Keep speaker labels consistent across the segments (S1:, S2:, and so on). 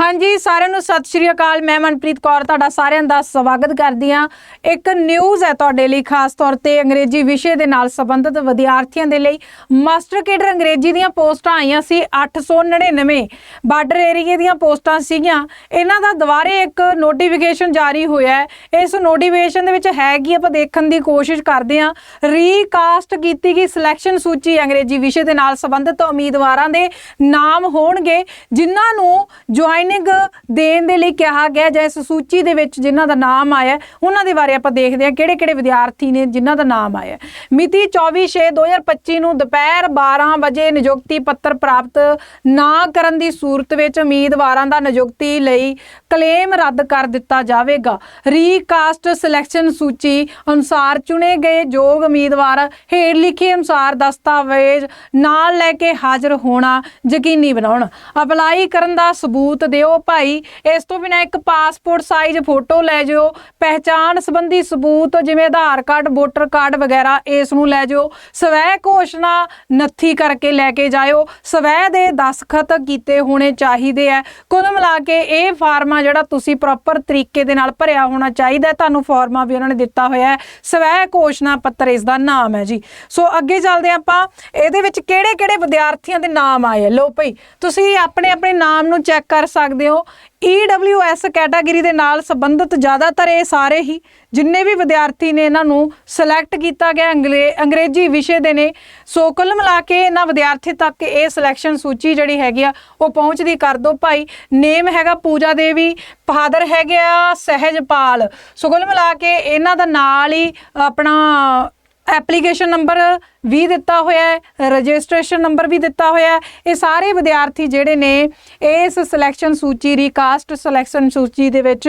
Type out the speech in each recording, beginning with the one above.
S1: ਹਾਂਜੀ, ਸਾਰਿਆਂ ਨੂੰ ਸਤਿ ਸ਼੍ਰੀ ਅਕਾਲ। ਮੈਂ ਮਨਪ੍ਰੀਤ ਕੌਰ, ਤੁਹਾਡਾ ਸਾਰਿਆਂ ਦਾ ਸਵਾਗਤ ਕਰਦੀ ਹਾਂ। ਇੱਕ ਨਿਊਜ਼ ਹੈ ਤੁਹਾਡੇ ਲਈ, ਖਾਸ ਤੌਰ ਤੇ ਅੰਗਰੇਜ਼ੀ ਵਿਸ਼ੇ ਦੇ ਨਾਲ ਸੰਬੰਧਿਤ ਵਿਦਿਆਰਥੀਆਂ ਦੇ ਲਈ। ਮਾਸਟਰ ਕੇਡਰ ਅੰਗਰੇਜ਼ੀ ਦੀਆਂ ਪੋਸਟਾਂ ਆਈਆਂ ਸੀ 899 ਬਾਰਡਰ ਏਰੀਏ ਦੀਆਂ ਪੋਸਟਾਂ ਸੀਗੀਆਂ। ਇਹਨਾਂ ਦਾ ਦੁਬਾਰੇ ਇੱਕ ਨੋਟੀਫਿਕੇਸ਼ਨ ਜਾਰੀ ਹੋਇਆ ਹੈ। ਇਸ ਨੋਟੀਫਿਕੇਸ਼ਨ ਦੇ ਵਿੱਚ ਹੈ ਕੀ ਆਪਾਂ ਦੇਖਣ ਦੀ ਕੋਸ਼ਿਸ਼ ਕਰਦੇ ਹਾਂ। ਰੀਕਾਸਟ ਕੀਤੀ ਗਈ ਸਿਲੈਕਸ਼ਨ ਸੂਚੀ ਅੰਗਰੇਜ਼ੀ ਵਿਸ਼ੇ ਦੇ ਨਾਲ ਸੰਬੰਧਿਤ ਉਮੀਦਵਾਰਾਂ ਦੇ ਨਾਮ ਹੋਣਗੇ, ਜਿਨ੍ਹਾਂ ਨੂੰ ਜੁਆਇਨਿੰਗ ਦੇਣ ਦੇ ਲਈ ਕਿਹਾ ਗਿਆ ਜਾਂ ਇਸ ਸੂਚੀ ਦੇ ਵਿੱਚ ਜਿਨ੍ਹਾਂ ਦਾ ਨਾਮ ਆਇਆ ਉਹਨਾਂ ਦੇ ਬਾਰੇ ਆਪਾਂ ਦੇਖਦੇ ਹਾਂ ਕਿਹੜੇ ਕਿਹੜੇ ਵਿਦਿਆਰਥੀ ਨੇ ਜਿਨ੍ਹਾਂ ਦਾ ਨਾਮ ਆਇਆ ਮਿਤੀ 24/6/2025 ਨੂੰ ਦੁਪਹਿਰ 12 ਵਜੇ ਨਿਯੁਕਤੀ ਪੱਤਰ ਪ੍ਰਾਪਤ ਨਾ ਕਰਨ ਦੀ ਸੂਰਤ ਵਿੱਚ ਉਮੀਦਵਾਰਾਂ ਦਾ ਨਿਯੁਕਤੀ ਲਈ ਕਲੇਮ ਰੱਦ ਕਰ ਦਿੱਤਾ ਜਾਵੇਗਾ। ਰੀਕਾਸਟ ਸਿਲੈਕਸ਼ਨ ਸੂਚੀ ਅਨੁਸਾਰ ਚੁਣੇ ਗਏ ਯੋਗ ਉਮੀਦਵਾਰ ਹੇਠ ਲਿਖੇ ਅਨੁਸਾਰ ਦਸਤਾਵੇਜ਼ ਨਾਲ ਲੈ ਕੇ ਹਾਜ਼ਰ ਹੋਣਾ ਯਕੀਨੀ ਬਣਾਉਣ। ਅਪਲਾਈ ਕਰਨ ਦਾ ਸਬੂਤ ਦਿਓ ਭਾਈ, ਇਸ ਤੋਂ ਬਿਨਾਂ ਇੱਕ ਪਾਸਪੋਰਟ ਸਾਈਜ਼ ਫੋਟੋ ਲੈ ਜਿਓ, ਪਹਿਚਾਣ ਸੰਬੰਧੀ ਸਬੂਤ ਜਿਵੇਂ ਆਧਾਰ ਕਾਰਡ ਵੋਟਰ ਕਾਰਡ ਵਗੈਰਾ, ਇਸ ਨੂੰ ਲੈ ਜਿਓ। ਸਵੈ ਘੋਸ਼ਣਾ ਨੱਥੀ ਕਰਕੇ ਲੈ ਕੇ ਜਾਇਓ। ਸਵੈ ਦੇ ਦਸਖਤ ਕੀਤੇ ਹੋਣੇ ਚਾਹੀਦੇ ਆ ਕੁੱਲ ਮਿਲਾ ਕੇ ਇਹ ਫਾਰਮਾ ਜਿਹੜਾ ਤੁਸੀਂ ਪ੍ਰੋਪਰ ਤਰੀਕੇ ਦੇ ਨਾਲ ਭਰਿਆ ਹੋਣਾ ਚਾਹੀਦਾ। ਤੁਹਾਨੂੰ ਫਾਰਮਾ ਵੀ ਉਹਨਾਂ ਨੇ ਦਿੱਤਾ ਹੋਇਆ ਹੈ ਸਵੈ ਘੋਸ਼ਣਾ ਪੱਤਰ ਇਸ ਦਾ ਨਾਮ ਹੈ ਜੀ। ਸੋ ਅੱਗੇ ਚੱਲਦੇ ਹਾਂ ਆਪਾਂ। ਇਹਦੇ ਵਿੱਚ ਕਿਹੜੇ ਕਿਹੜੇ ਵਿਦਿਆਰਥੀਆਂ ਦੇ ਨਾਮ ਆਏ ਲੋ ਲਓ ਭਈ, ਤੁਸੀਂ ਆਪਣੇ ਆਪਣੇ ਨਾਮ ਨੂੰ ਚੈੱਕ ਕਰ ਸਕਦੇ ਹੋ। EWS ਕੈਟਾਗਰੀ ਦੇ ਨਾਲ ਸੰਬੰਧਿਤ ਜ਼ਿਆਦਾਤਰ ਇਹ ਸਾਰੇ ਹੀ ਜਿੰਨੇ ਵੀ ਵਿਦਿਆਰਥੀ ਨੇ ਇਹਨਾਂ ਨੂੰ ਸਿਲੈਕਟ ਕੀਤਾ ਗਿਆ, ਅੰਗਲੇ- ਅੰਗਰੇਜ਼ੀ ਵਿਸ਼ੇ ਦੇ ਨੇ। ਸੋ ਕੁੱਲ ਮਿਲਾ ਕੇ ਇਹਨਾਂ ਵਿਦਿਆਰਥੀ ਤੱਕ ਇਹ ਸਿਲੈਕਸ਼ਨ ਸੂਚੀ ਜਿਹੜੀ ਹੈਗੀ ਆ, ਉਹ ਪਹੁੰਚਦੀ ਕਰ ਦੋ ਭਾਈ। ਨੇਮ ਹੈਗਾ ਪੂਜਾ ਦੇਵੀ ਫਾਦਰ ਹੈਗੇ ਆ ਸਹਿਜਪਾਲ। ਸੋ ਕੁੱਲ ਮਿਲਾ ਕੇ ਇਹਨਾਂ ਦਾ ਨਾਲ ਹੀ ਆਪਣਾ ਐਪਲੀਕੇਸ਼ਨ ਨੰਬਰ ਵੀ ਦਿੱਤਾ ਹੋਇਆ ਹੈ, ਰਜਿਸਟ੍ਰੇਸ਼ਨ ਨੰਬਰ ਵੀ ਦਿੱਤਾ ਹੋਇਆ ਹੈ। ਇਹ ਸਾਰੇ ਵਿਦਿਆਰਥੀ ਜਿਹੜੇ ਨੇ, ਇਸ ਸਿਲੈਕਸ਼ਨ ਸੂਚੀ ਰੀਕਾਸਟ ਸਿਲੈਕਸ਼ਨ ਸੂਚੀ ਦੇ ਵਿੱਚ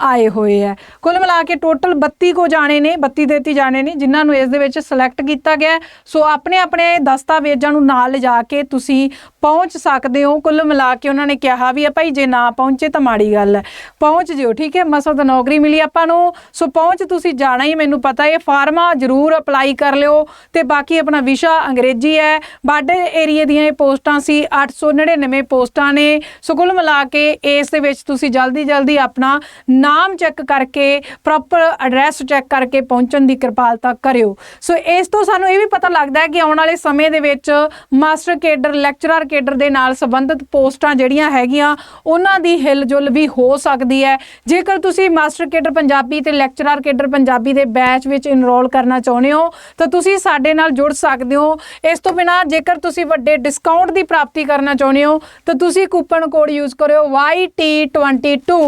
S1: ਆਏ ਹੋਏ ਹੈ। ਕੁੱਲ ਮਿਲਾ ਕੇ ਟੋਟਲ 32 ਕੋ ਜਾਣੇ ਨੇ 32 33 ਜਾਣੇ ਨੇ, ਜਿਨ੍ਹਾਂ ਨੂੰ ਇਸ ਦੇ ਵਿੱਚ ਸਿਲੈਕਟ ਕੀਤਾ ਗਿਆ ਸੋ ਆਪਣੇ ਆਪਣੇ ਦਸਤਾਵੇਜ਼ਾਂ ਨੂੰ ਨਾਲ ਲਿਜਾ ਕੇ ਤੁਸੀਂ ਪਹੁੰਚ ਸਕਦੇ ਹੋ। ਕੁੱਲ ਮਿਲਾ ਕੇ ਉਹਨਾਂ ਨੇ ਕਿਹਾ ਵੀ ਆ ਭਾਈ ਜੇ ਨਾ ਪਹੁੰਚੇ ਤਾਂ ਮਾੜੀ ਗੱਲ ਹੈ। ਪਹੁੰਚ ਜਿਓ, ਠੀਕ ਹੈ? ਮਸਾ ਤਾਂ ਨੌਕਰੀ ਮਿਲੀ ਆਪਾਂ ਨੂੰ। ਸੋ ਪਹੁੰਚ ਤੁਸੀਂ ਜਾਣਾ ਹੀ, ਮੈਨੂੰ ਪਤਾ ਹੈ ਫਾਰਮਾ ਜ਼ਰੂਰ ਅਪਲਾਈ ਕਰ ਲਿਓ। ਤੇ ਬਾਕੀ ਆਪਣਾ ਵਿਸ਼ਾ ਅੰਗਰੇਜ਼ੀ ਹੈ। ਬਾਰਡਰ ਏਰੀਏ ਦੀਆਂ ਇਹ ਪੋਸਟਾਂ ਸੀ 899 ਪੋਸਟਾਂ ਨੇ। ਸੋ ਕੁੱਲ ਮਿਲਾ ਕੇ ਇਸ ਦੇ ਵਿੱਚ ਤੁਸੀਂ ਜਲਦੀ ਜਲਦੀ ਆਪਣਾ ਨਾਮ ਚੈੱਕ ਕਰਕੇ ਪ੍ਰੋਪਰ ਐਡਰੈਸ ਚੈੱਕ ਕਰਕੇ ਪਹੁੰਚਣ ਦੀ ਕਿਰਪਾਲਤਾ ਕਰਿਓ। ਸੋ ਇਸ ਤੋਂ ਸਾਨੂੰ ਇਹ ਵੀ ਪਤਾ ਲੱਗਦਾ ਹੈ ਕਿ ਆਉਣ ਵਾਲੇ ਸਮੇਂ ਦੇ ਵਿੱਚ ਮਾਸਟਰ ਕੇਡਰ, ਲੈਕਚਰਰ ਕੇਡਰ ਦੇ ਨਾਲ ਸੰਬੰਧਿਤ ਪੋਸਟਾਂ ਜਿਹੜੀਆਂ ਹੈਗੀਆਂ, ਉਹਨਾਂ ਦੀ ਹਿਲਜੁਲ ਵੀ ਹੋ ਸਕਦੀ ਹੈ। ਜੇਕਰ ਤੁਸੀਂ ਮਾਸਟਰ ਕੇਡਰ ਪੰਜਾਬੀ ਤੇ ਲੈਕਚਰਰ ਕੇਡਰ ਪੰਜਾਬੀ ਦੇ ਬੈਚ ਵਿੱਚ ਇਨਰੋਲ ਕਰਨਾ ਚਾਹੁੰਦੇ ਹੋ, ਤਾਂ ਤੁਸੀਂ ਸਾਡੇ ਨਾਲ ਜੁੜ ਸਕਦੇ ਹੋ। ਇਸ ਤੋਂ ਬਿਨਾ ਜੇਕਰ ਤੁਸੀਂ ਵੱਡੇ ਡਿਸਕਾਊਂਟ ਦੀ ਪ੍ਰਾਪਤੀ ਕਰਨਾ ਚਾਹੁੰਦੇ ਹੋ, ਤਾਂ ਤੁਸੀਂ ਕੂਪਨ ਕੋਡ ਯੂਜ਼ ਕਰਿਓ YT22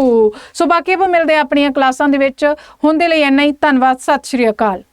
S1: ਸੋ ਬਾਕੀ ਆਪਾਂ ਮਿਲਦੇ ਹਾਂ ਆਪਣੀਆਂ ਕਲਾਸਾਂ ਦੇ ਵਿੱਚ। ਹੁਣ ਦੇ ਲਈ ਇੰਨਾ ਹੀ। ਧੰਨਵਾਦ। ਸਤਿ ਸ਼੍ਰੀ ਅਕਾਲ।